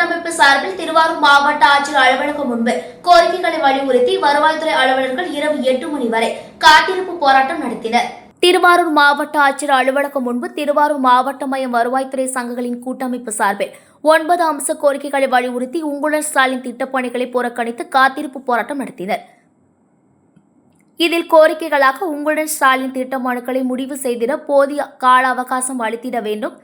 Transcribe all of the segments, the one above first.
கூட்டமைப்பு சார்பில் திருவாரூர் மாவட்ட ஆட்சியர் அலுவலகம் முன்பு கோரிக்கைகளை வலியுறுத்தி வருவாய்த்துறை அலுவலர்கள் இரவு எட்டு மணி வரை காத்திருப்பு போராட்டம் நடத்தினர். திருவாரூர் மாவட்ட ஆட்சியர் அலுவலகம் முன்பு திருவாரூர் மாவட்ட மையம் வருவாய்த்துறை சங்கங்களின் கூட்டமைப்பு சார்பில் ஒன்பது அம்ச கோரிக்கைகளை வலியுறுத்தி உங்களுடன் ஸ்டாலின் திட்டப்பணிகளை புறக்கணித்து காத்திருப்பு போராட்டம் நடத்தினர். இதில் கோரிக்கைகளாக உங்களுடன் ஸ்டாலின் திட்ட மனுக்களை முடிவு செய்திட போதிய கால அவகாசம் அளித்திட வேண்டும்.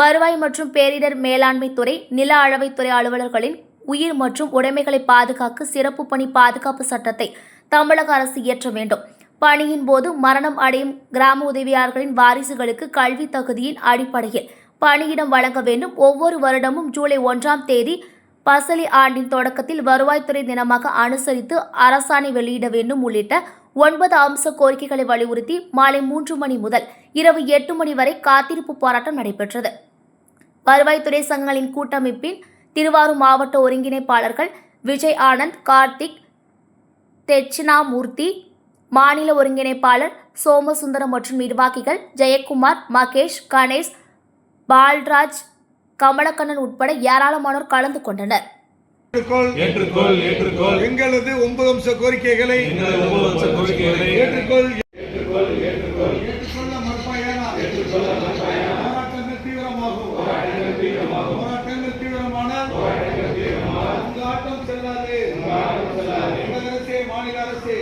வருவாய் மற்றும் பேரிடர் மேலாண்மை துறை நில அளவைத்துறை அலுவலர்களின் உயிர் மற்றும் உடைமைகளை பாதுகாக்க சிறப்பு பணி பாதுகாப்பு சட்டத்தை தமிழக அரசு இயற்ற வேண்டும். பணியின் போது மரணம் அடையும் கிராம உதவியாளர்களின் வாரிசுகளுக்கு கல்வி தகுதியின் அடிப்படையில் பணியிடம் வழங்க வேண்டும். ஒவ்வொரு வருடமும் ஜூலை ஒன்றாம் தேதி பசலி ஆண்டின் தொடக்கத்தில் வருவாய்த்துறை தினமாக அனுசரித்து அரசாணை வெளியிட வேண்டும் உள்ளிட்ட ஒன்பது அம்ச கோரிக்கைகளை வலியுறுத்தி மாலை மூன்று மணி முதல் இரவு எட்டு மணி வரை காத்திருப்பு போராட்டம் நடைபெற்றது. வருவாய்த்துறை சங்கங்களின் கூட்டமைப்பின் திருவாரூர் மாவட்ட ஒருங்கிணைப்பாளர்கள் விஜய் ஆனந்த் கார்த்திக் தெட்சிணாமூர்த்தி மாநில ஒருங்கிணைப்பாளர் சோமசுந்தரம் மற்றும் நிர்வாகிகள் ஜெயக்குமார் மகேஷ் கணேஷ் பால்ராஜ் கமலக்கண்ணன் உட்பட ஏராளமானோர் கலந்து கொண்டனர். எங்களது ஒன்பது அம்ச கோரிக்கைகளை ஏற்றுக்கொள். ஏற்றுக்கொள்ள மறுப்பாயானா செல்லாது. மாநில அரசே.